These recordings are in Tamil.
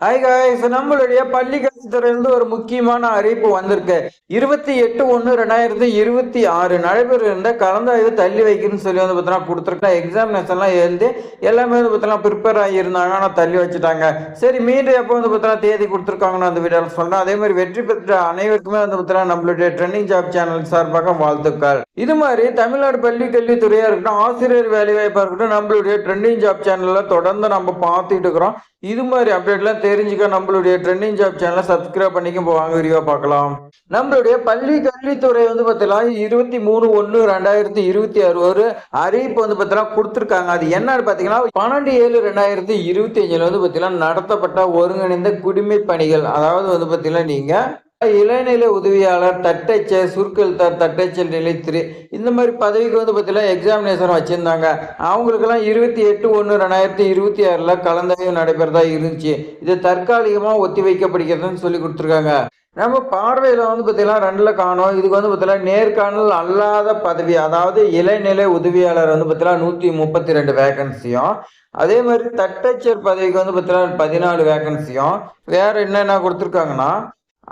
ஹாய் காய்ஸ் நம்மளுடைய பள்ளி கல்வித்துறையிலிருந்து ஒரு முக்கியமான அறிவிப்பு வந்திருக்கு. இருபத்தி எட்டு ஒன்று ரெண்டாயிரத்தி இருபத்தி ஆறு நடைபெற இருந்த கலந்தாய்வு தள்ளி வைக்கணும்னு சொல்லி வந்து பார்த்தீங்கன்னா கொடுத்துருக்கா எக்ஸாமினேஷன்லாம் எழுதி எல்லாமே வந்து பார்த்தீங்கன்னா ப்ரிப்பேர் ஆகியிருந்தாங்க ஆனால் தள்ளி வச்சுட்டாங்க. சரி மீண்டும் எப்போ வந்து பார்த்தோன்னா தேதி கொடுத்துருக்காங்கன்னு அந்த வீடியோவில் சொல்கிறேன் அதே மாதிரி வெற்றி பெற்ற அனைவருக்குமே வந்து பார்த்தோன்னா நம்மளுடைய ட்ரெண்டிங் ஜாப் சேனல் சார்பாக வாழ்த்துக்கள். இது மாதிரி தமிழ்நாடு பள்ளி கல்வித்துறையாக இருக்கட்டும் ஆசிரியர் வேலைவாய்ப்பாக இருக்கட்டும் நம்மளுடைய ட்ரெண்டிங் ஜாப் சேனலில் தொடர்ந்து நம்ம பார்த்துட்டு இருக்கிறோம். இது மாதிரி அப்டேட்லாம் தெரிஞ்சுக்க நம்மளுடைய ட்ரெண்டிங் ஜாப் சேனலை சப்ஸ்கிரைப் பண்ணிக்க போவாங்க வாங்க விரிவாக பார்க்கலாம். நம்மளுடைய பள்ளி கல்வித்துறை வந்து பார்த்தீங்கன்னா இருபத்தி மூணு ஒன்று ரெண்டாயிரத்தி இருபத்தி ஆறு ஒரு அறிவிப்பு வந்து பார்த்தீங்கன்னா கொடுத்துருக்காங்க. அது என்னன்னு பார்த்தீங்கன்னா பன்னெண்டு ஏழு ரெண்டாயிரத்தி இருபத்தி அஞ்சில் வந்து பார்த்தீங்கன்னா நடத்தப்பட்ட ஒருங்கிணைந்த குடிமை பணிகள். அதாவது வந்து பார்த்தீங்கன்னா நீங்கள் இளநிலை உதவியாளர் தட்டச்சர் சுருக்கெழுத்தார் தட்டச்சல் நிலைத்திரு இந்த மாதிரி பதவிக்கு வந்து பார்த்தீங்கன்னா எக்ஸாமினேஷன் வச்சுருந்தாங்க. அவங்களுக்கெல்லாம் இருபத்தி எட்டு ஒன்று ரெண்டாயிரத்தி இருபத்தி ஆறில் கலந்தாய்வு நடைபெறதா இருந்துச்சு. இது தற்காலிகமாக ஒத்தி வைக்கப்படுகிறதுன்னு சொல்லி கொடுத்துருக்காங்க. நம்ம பார்வையில் வந்து பார்த்தீங்கன்னா ரெண்டில் காணும். இதுக்கு வந்து பார்த்தீங்கன்னா நேர்காணல் அல்லாத பதவி அதாவது இளநிலை உதவியாளர் வந்து பார்த்தீங்கன்னா நூற்றி முப்பத்தி ரெண்டு வேகன்சியும் அதே மாதிரி தட்டச்சர் பதவிக்கு வந்து பார்த்தீங்கன்னா பதினாலு வேகன்சியும் வேற என்னென்ன கொடுத்துருக்காங்கன்னா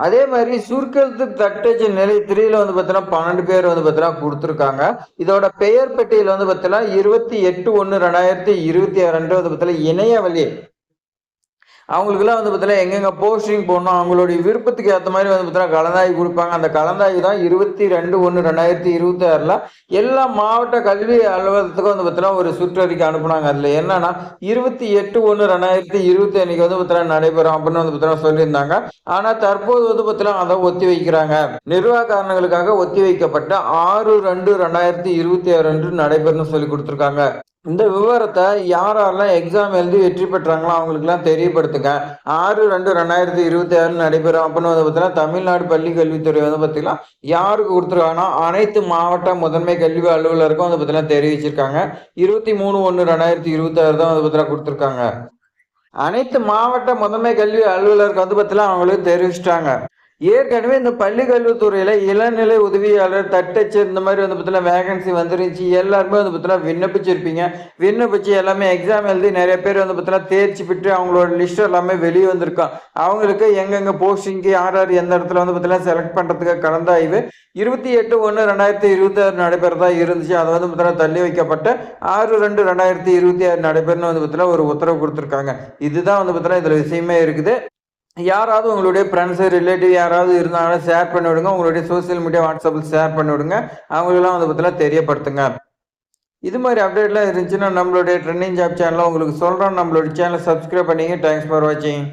அதே மாதிரி சுருக்கெழுத்து தட்டச்சு நிலை த்ரீல வந்து பார்த்தீங்கன்னா பன்னெண்டு பேர் வந்து பார்த்தீங்கன்னா கொடுத்துருக்காங்க. இதோட பெயர் பட்டியல் வந்து பார்த்தீங்கன்னா இருபத்தி எட்டு ஒன்று ரெண்டாயிரத்தி இருபத்தி ஆறு வந்து பார்த்தீங்கன்னா இணைய வழி அவங்களுக்குலாம் வந்து பார்த்தீங்கன்னா எங்கெங்கே போஸ்டிங் போடணும் அவங்களுடைய விருப்பத்துக்கு ஏற்ற மாதிரி வந்து பார்த்தீங்கன்னா கலந்தாய்வு கொடுப்பாங்க. அந்த கலந்தாய்வு தான் இருபத்தி ரெண்டு ஒன்று ரெண்டாயிரத்தி இருபத்தி ஆறில் எல்லா மாவட்ட கல்வி அலுவலகத்துக்கும் வந்து பார்த்தீங்கன்னா ஒரு சுற்றறிக்கை அனுப்புனாங்க. அதில் என்னன்னா இருபத்தி எட்டு ஒன்று ரெண்டாயிரத்தி இருபத்தி அன்னைக்கு வந்து பார்த்தீங்கன்னா நடைபெறும் அப்படின்னு வந்து பார்த்தீங்கன்னா சொல்லியிருந்தாங்க. ஆனால் தற்போது வந்து பார்த்தீங்கன்னா அதை ஒத்தி வைக்கிறாங்க. நிர்வாக காரணங்களுக்காக ஒத்தி வைக்கப்பட்ட ஆறு ரெண்டு ரெண்டாயிரத்தி இருபத்தி ஆறு அன்று நடைபெறும்னு சொல்லி கொடுத்துருக்காங்க. இந்த விவரத்தை யார் யாரெல்லாம் எக்ஸாம் எழுதி வெற்றி பெற்றாங்களோ அவங்களுக்குலாம் தெரியப்படுத்துங்க. ஆறு ரெண்டு ரெண்டாயிரத்தி இருபத்தி ஆறு நடைபெறும் அப்படின்னு வந்து பார்த்தீங்கன்னா தமிழ்நாடு பள்ளி கல்வித்துறை வந்து பார்த்தீங்கன்னா யாருக்கு கொடுத்துருக்காங்கன்னா அனைத்து மாவட்ட முதன்மை கல்வி அலுவலருக்கும் வந்து பார்த்தீங்கன்னா தெரிவிச்சிருக்காங்க. இருபத்தி மூணு ஒன்று ரெண்டாயிரத்தி இருபத்தி ஆறு தான் வந்து பார்த்தீங்கன்னா கொடுத்துருக்காங்க. அனைத்து மாவட்ட முதன்மை கல்வி அலுவலருக்கு வந்து பார்த்தீங்கன்னா அவங்களுக்கு தெரிவிச்சிட்டாங்க. ஏற்கனவே இந்த பள்ளி கல்வித்துறையில் இளநிலை உதவியாளர் தட்டச்சு இந்த மாதிரி வந்து பார்த்தீங்கன்னா வேகன்சி வந்துருந்துச்சு. எல்லாருமே வந்து பார்த்தீங்கன்னா விண்ணப்பிச்சிருப்பீங்க. விண்ணப்பிச்சு எல்லாமே எக்ஸாம் எழுதி நிறைய பேர் வந்து பார்த்தீங்கன்னா தேர்ச்சி பெற்று அவங்களோட லிஸ்ட் எல்லாமே வெளியே வந்திருக்கான் அவங்களுக்கு எங்கெங்கே போஸ்டிங்க்கு யார் யார் எந்த இடத்துல வந்து பார்த்தீங்கன்னா செலக்ட் பண்ணுறதுக்கு கலந்தாய்வு. இருபத்தி எட்டு ஒன்று ரெண்டாயிரத்தி இருபத்தி ஆறு நடைபெறதா இருந்துச்சு. அதை வந்து பார்த்தீங்கன்னா தள்ளி வைக்கப்பட்ட ஆறு ரெண்டு ரெண்டாயிரத்தி இருபத்தி ஆறு நடைபெறணும் வந்து பார்த்தீங்கன்னா ஒரு உத்தரவு கொடுத்துருக்காங்க. இதுதான் வந்து பார்த்தீங்கன்னா இதில் விஷயமே இருக்குது. யாராவது உங்களுடைய ஃப்ரெண்ட்ஸு ரிலேட்டிவ் யாராவது இருந்தாலும் ஷேர் பண்ணி விடுங்க. உங்களுடைய சோசியல் மீடியா வாட்ஸ்அப்பில் ஷேர் பண்ணி விடுங்க. அவங்களெல்லாம் அதை பற்றிலாம் தெரியப்படுத்துங்க. இது மாதிரி அப்டேட்லாம் இருந்துச்சுன்னா நம்மளுடைய ட்ரெண்டிங் ஜாப் சேனலில் உங்களுக்கு சொல்கிறோம் நம்மளுடைய சேனலை சப்ஸ்கிரைப் பண்ணிங்க. தேங்க்ஸ் ஃபார் வாட்சிங்